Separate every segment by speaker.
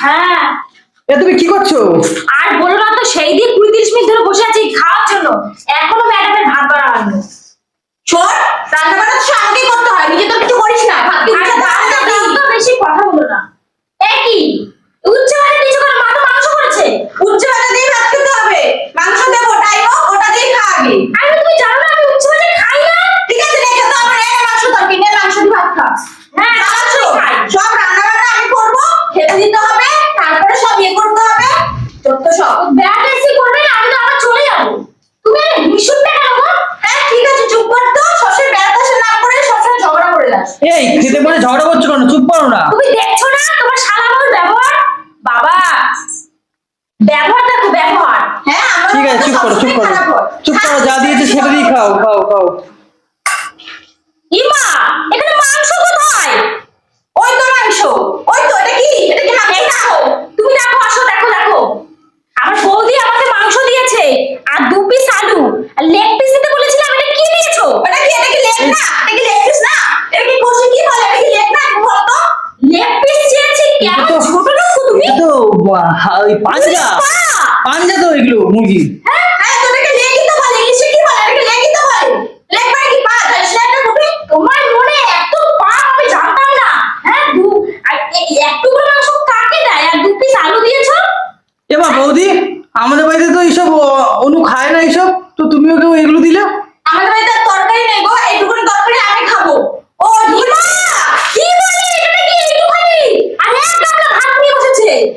Speaker 1: হ্যাঁ।
Speaker 2: এ তুমি কি করছ?
Speaker 1: আর বলো না তো সেই দিয়ে কুড়ি তিরিশ মিনিট ধরে বসে আছি খাওয়ার জন্য। এখনও ম্যাডামের ভাত বাড়া হয়নি
Speaker 3: শোন রান্না বান্না তো আমাকেই করতে হয় নিজে তো কিছু করিস না। ভাত।
Speaker 1: তো বেশি কথা বলো না। একই উচ্চ মানে কিছু করে মা মাংস করেছে।
Speaker 3: উচ্চ ভাজা দিয়ে ভাত খেতে হবে। মাংস দেবো টাইম ওটা দিয়ে খা আগে।
Speaker 1: আরে তুমি জানো না আমি উচ্চ মানে খাই না
Speaker 3: ঠিক আছে রেখে তো আমার এনে মাংস তরকারি নে মাংস দিয়ে ভাত খা
Speaker 1: হ্যাঁ
Speaker 3: খাওয়াচ্ছো?
Speaker 1: আমি খাই
Speaker 3: সব রান্না বান্না আমি করব খেতে দিতে হবে তারপরে সব ইয়ে করতে হবে তোর তো সব
Speaker 1: ব্যাট করবে না আমি তো আবার চলে যাব। তুমি আরে ভীষণটা কেন
Speaker 3: হ্যাঁ ঠিক আছে চুপ কর তো। সবসময় বেড়াতে আসে না করে সবসময় ঝগড়া করে যাস।
Speaker 2: এই খেতে বলে ঝগড়া করছ কেন? চুপ করো না।
Speaker 1: তুমি দেখছ না তোমার শালামার ব্যবহার? বাবা ব্যবহার দেখো ব্যবহার।
Speaker 3: হ্যাঁ
Speaker 2: ঠিক আছে চুপ করো চুপ করো। চুপ করো যা দিয়েছে সেটা দিয়ে খাও খাও খাও
Speaker 1: ইমা এখানে মাংস কোথায়
Speaker 3: ওই তো মাংস ওই তো এটা কি এটা কি মাংস
Speaker 1: এই
Speaker 3: না
Speaker 1: দেখো তুমি দেখো আসো দেখো দেখো আমার বৌদি আমাকে মাংস দিয়েছে আর দু পিস আলু আর লেগ পিস দিতে বলেছিলাম এটা কি নিয়েছো
Speaker 3: ওটা কি এটা কি লেগ না? এটা কি লেগ পিস না? এটা কি কষি কি বলে? এটা কি লেগ না? বলো তো।
Speaker 1: লেগ পিস চেয়েছি
Speaker 2: এটা তো-
Speaker 1: ছোট লোক তুমি?
Speaker 2: তো ওই পাঞ্জা! পাঞ্জা। তো এগুলো মুরগি।
Speaker 3: হ্যাঁ হ্যাঁ তো এটাকে লেগই তো বলে ইংলিশে কি বলে? এটাকে লেগই তো বলে। লেগ মানে কি পা? না এটা তুমি
Speaker 1: তোমার মনে এত পাপ আমি জানতাম না। হ্যাঁ দু আর এ- একটু করে মাংস কাকে দেয়? আর দু পিস আলু দিয়েছ?
Speaker 2: এবার বৌদি আমাদের বাড়িতে তো এইসব অ- অনু খায় না এইসব তো তুমি ওকে এগুলো দিলে
Speaker 3: আমাদের বাড়িতে আর তরকারি নেই গো এইটুকুনি তরকারি আমি খাব ও হিমা
Speaker 1: কি বলে এটা কি একটুখানি আর এক গামলা ভাত নিয়ে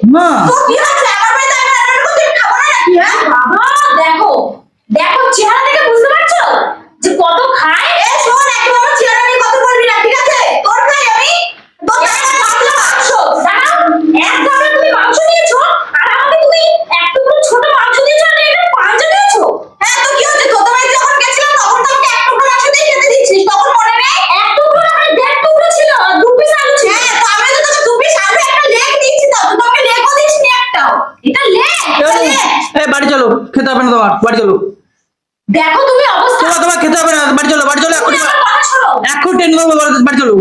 Speaker 1: বসেছে
Speaker 2: না
Speaker 3: তো কি বাড়ি
Speaker 1: চলো। দেখো
Speaker 3: তুমি অবস্থা। তোমার তোমার খেতে হবে না বাড়ি চলো বাড়ি চলো এখন এখন টেন দেবো বাড়ি
Speaker 1: চলো।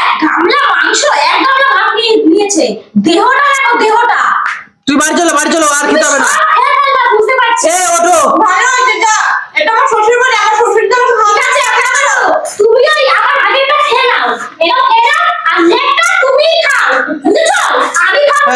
Speaker 1: এক গামলা মাংস এক
Speaker 3: গামলা ভাত নিয়ে নিয়েছে। দেহটা এখন দেহটা। তুই
Speaker 2: বাড়ি চলো বাড়ি চলো আর খেতে হবে না। বুঝতে পারছি।
Speaker 1: এই
Speaker 2: ওঠো।
Speaker 1: ভালো হয়েছে যা।
Speaker 2: এটা আমার শ্বশুর বাড়ি
Speaker 1: আমার শ্বশুর তো ঠিক আছে আপনারা তুমি ওই আমার আগেরটা
Speaker 2: খেয়ে নাও। এটা খেয়ে নাও আর লেগটা তুমি
Speaker 1: খাও বুঝেছ? আমি খাব